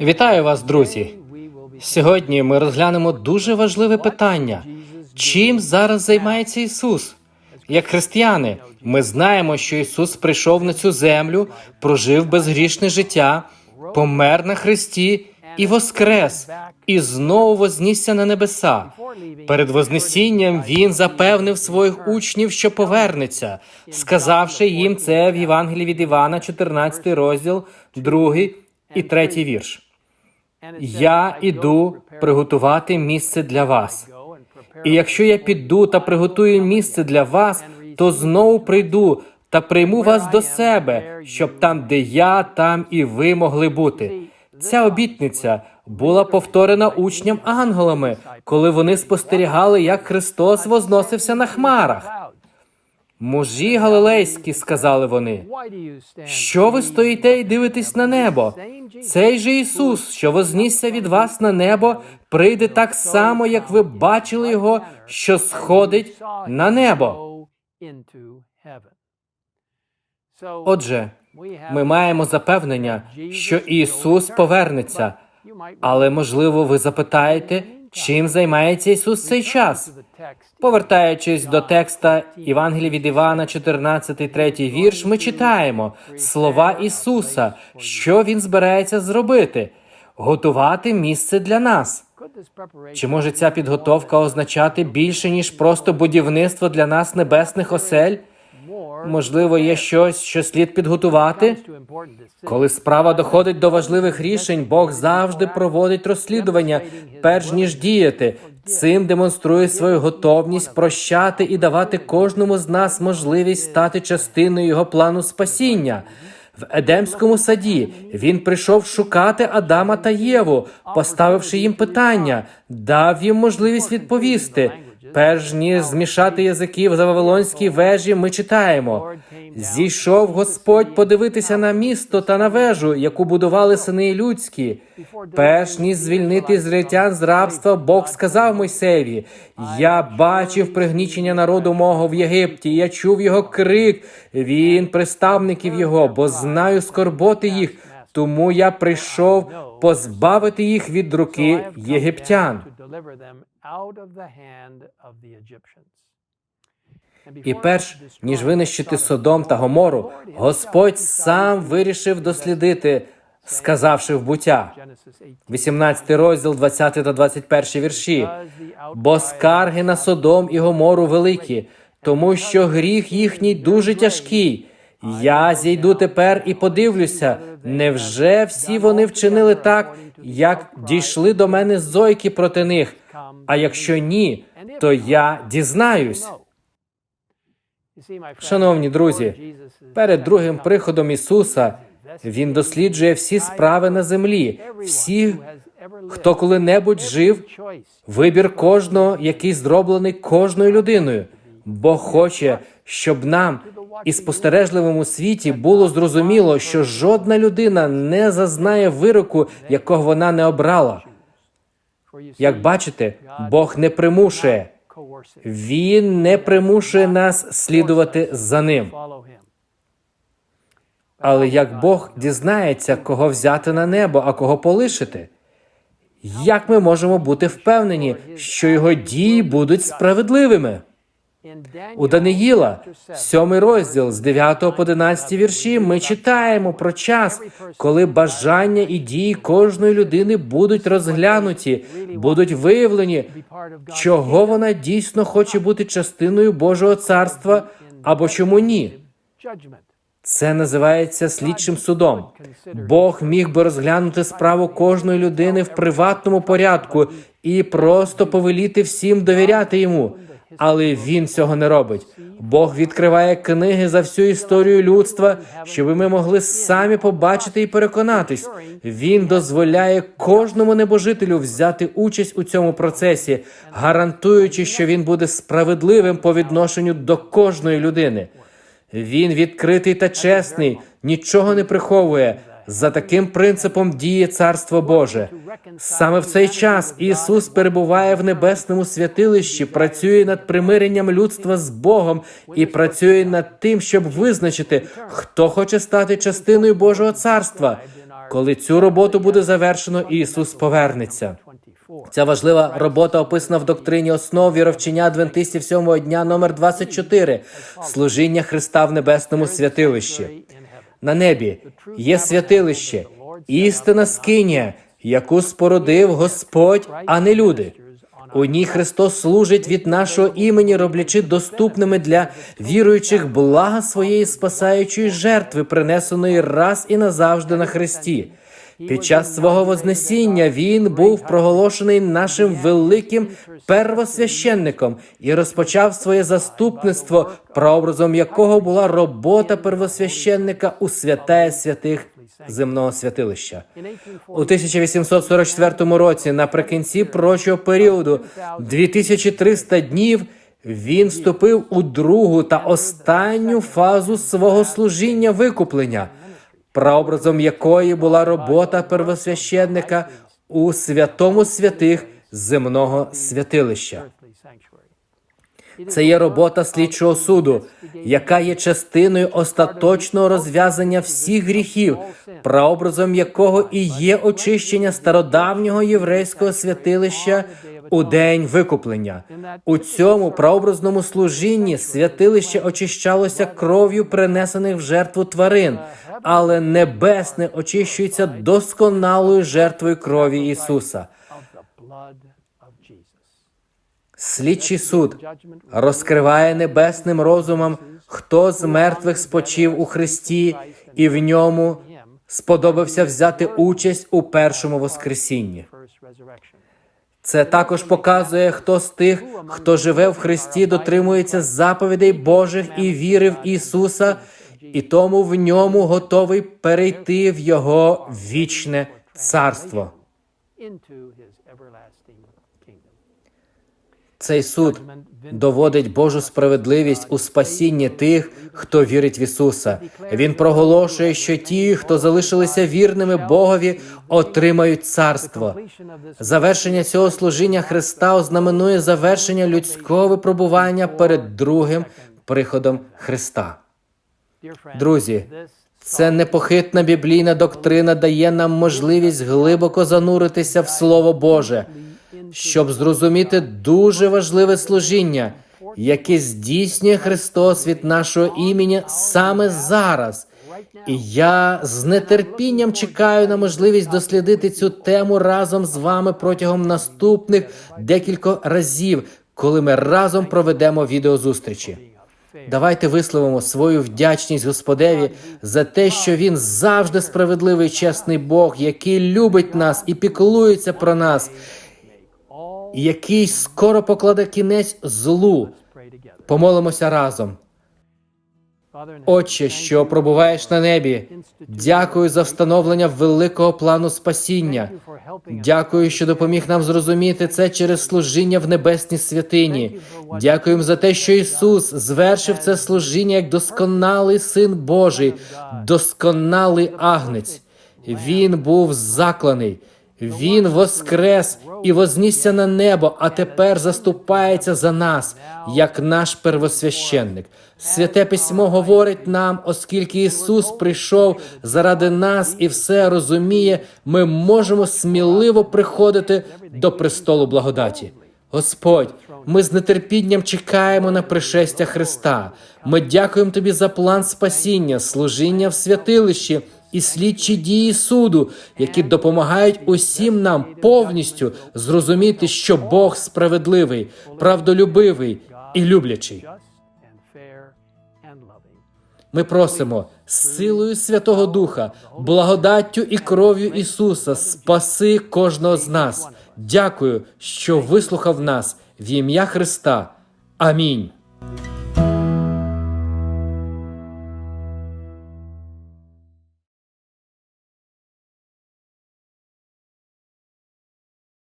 Вітаю вас, друзі! Сьогодні ми розглянемо дуже важливе питання: чим зараз займається Ісус? Як християни, ми знаємо, що Ісус прийшов на цю землю, прожив безгрішне життя, помер на Христі і воскрес, і знову вознісся на небеса. Перед Вознесінням Він запевнив своїх учнів, що повернеться, сказавши їм це в Євангелії від Івана, 14 розділ, 2 і 3 вірш. Я іду приготувати місце для вас. І якщо я піду та приготую місце для вас, то знову прийду та прийму вас до себе, щоб там, де я, там і ви могли бути. Ця обітниця була повторена учням ангелами, коли вони спостерігали, як Христос возносився на хмарах. Мужі галилейські, сказали вони. Що ви стоїте і дивитесь на небо? Цей же Ісус, що вознісся від вас на небо, прийде так само, як ви бачили його, що сходить на небо. Отже, ми маємо запевнення, що Ісус повернеться. Але можливо, ви запитаєте, чим займається Ісус цей час? Повертаючись до текста Євангелія від Івана, 14, 3 вірш, ми читаємо слова Ісуса, що Він збирається зробити готувати місце для нас. Чи може ця підготовка означати більше ніж просто будівництво для нас небесних осель? Можливо, є щось, що слід підготувати? Коли справа доходить до важливих рішень, Бог завжди проводить розслідування, перш ніж діяти. Цим демонструє свою готовність прощати і давати кожному з нас можливість стати частиною його плану спасіння. В Едемському саді він прийшов шукати Адама та Єву, поставивши їм питання, дав їм можливість відповісти. Перш ніж змішати язиків за Вавилонській вежі, ми читаємо: зійшов Господь подивитися на місто та на вежу, яку будували сини людські. Перш ніж звільнити ізраїльтян з рабства, Бог сказав Мойсеєві: Я бачив пригнічення народу мого в Єгипті. Я чув його крик. Він представників його, бо знаю скорботи їх. Тому я прийшов позбавити їх від руки єгиптян. І перш ніж винищити Содом та Гомору, Господь сам вирішив дослідити, сказавши в буття. 18 розділ, 20 та 21 вірші. Бо скарги на Содом і Гомору великі, тому що гріх їхній дуже тяжкий. Я зійду тепер і подивлюся, невже всі вони вчинили так, як дійшли до мене зойки проти них? А якщо ні, то я дізнаюсь. Шановні друзі, перед другим приходом Ісуса Він досліджує всі справи на землі, всі, хто коли-небудь жив, вибір кожного, який зроблений кожною людиною, бо хоче, щоб нам і спостережливому світі було зрозуміло, що жодна людина не зазнає вироку, якого вона не обрала. Як бачите, Бог не примушує. Він не примушує нас слідувати за ним. Але як Бог дізнається, кого взяти на небо, а кого полишити, як ми можемо бути впевнені, що його дії будуть справедливими? У Даниїла, сьомий розділ з 9 по 11 вірші, ми читаємо про час, коли бажання і дії кожної людини будуть розглянуті, будуть виявлені, чого вона дійсно хоче бути частиною Божого царства або чому ні. Це називається слідчим судом. Бог міг би розглянути справу кожної людини в приватному порядку і просто повеліти всім довіряти йому. Але він цього не робить. Бог відкриває книги за всю історію людства, щоб ми могли самі побачити і переконатись. Він дозволяє кожному небожителю взяти участь у цьому процесі, гарантуючи, що він буде справедливим по відношенню до кожної людини. Він відкритий та чесний, нічого не приховує. За таким принципом діє Царство Боже. Саме в цей час Ісус перебуває в небесному святилищі, працює над примиренням людства з Богом і працює над тим, щоб визначити, хто хоче стати частиною Божого царства. Коли цю роботу буде завершено, Ісус повернеться. Ця важлива робота описана в доктрині основ віровчення адвентистів сьомого дня номер 24 служіння Христа в небесному святилищі. На небі є святилище, істина скиня, яку спородив Господь, а не люди. У ній Христос служить від нашого імені, роблячи доступними для віруючих блага своєї спасаючої жертви, принесеної раз і назавжди на Христі. Під час свого Вознесіння він був проголошений нашим великим первосвященником і розпочав своє заступництво, прообразом якого була робота первосвященника у святая святих земного святилища. У 1844 році, наприкінці прочого періоду, 2300 днів, він вступив у другу та останню фазу свого служіння викуплення, прообразом якої була робота первосвященника у святому святих земного святилища. Це є робота слідчого суду, яка є частиною остаточного розв'язання всіх гріхів, прообразом якого і є очищення стародавнього єврейського святилища у день викуплення. У цьому прообразному служінні святилище очищалося кров'ю принесених в жертву тварин, але небесне очищується досконалою жертвою крові Ісуса. Слідчий суд розкриває небесним розумом, хто з мертвих спочив у Христі, і в ньому сподобався взяти участь у першому воскресінні. Це також показує, хто з тих, хто живе в Христі, дотримується заповідей Божих і віри в Ісуса, і тому в ньому готовий перейти в Його вічне царство. Цей суд доводить Божу справедливість у спасінні тих, хто вірить в Ісуса. Він проголошує, що ті, хто залишилися вірними Богові, отримають царство. Завершення цього служіння Христа ознаменує завершення людського випробування перед другим приходом Христа. Друзі, це непохитна біблійна доктрина дає нам можливість глибоко зануритися в Слово Боже щоб зрозуміти дуже важливе служіння, яке здійснює Христос від нашого імені саме зараз. І я з нетерпінням чекаю на можливість дослідити цю тему разом з вами протягом наступних декілька разів, коли ми разом проведемо відеозустрічі. Давайте висловимо свою вдячність Господеві за те, що він завжди справедливий, чесний Бог, який любить нас і піклується про нас який скоро покладе кінець злу. Помолимося разом. Отче, що пробуваєш на небі, дякую за встановлення великого плану спасіння. Дякую, що допоміг нам зрозуміти це через служіння в небесній святині. Дякуємо за те, що Ісус звершив це служіння як досконалий син Божий, досконалий агнець. Він був закланий. Він воскрес і вознісся на небо, а тепер заступається за нас, як наш первосвященник. Святе письмо говорить нам, оскільки Ісус прийшов заради нас і все розуміє, ми можемо сміливо приходити до престолу благодаті. Господь, ми з нетерпінням чекаємо на пришестя Христа. Ми дякуємо Тобі за план спасіння, служіння в святилищі і слідчі дії суду, які допомагають усім нам повністю зрозуміти, що Бог справедливий, правдолюбивий і люблячий. Ми просимо силою Святого Духа, благодаттю і кров'ю Ісуса, спаси кожного з нас. Дякую, що вислухав нас в ім'я Христа. Амінь.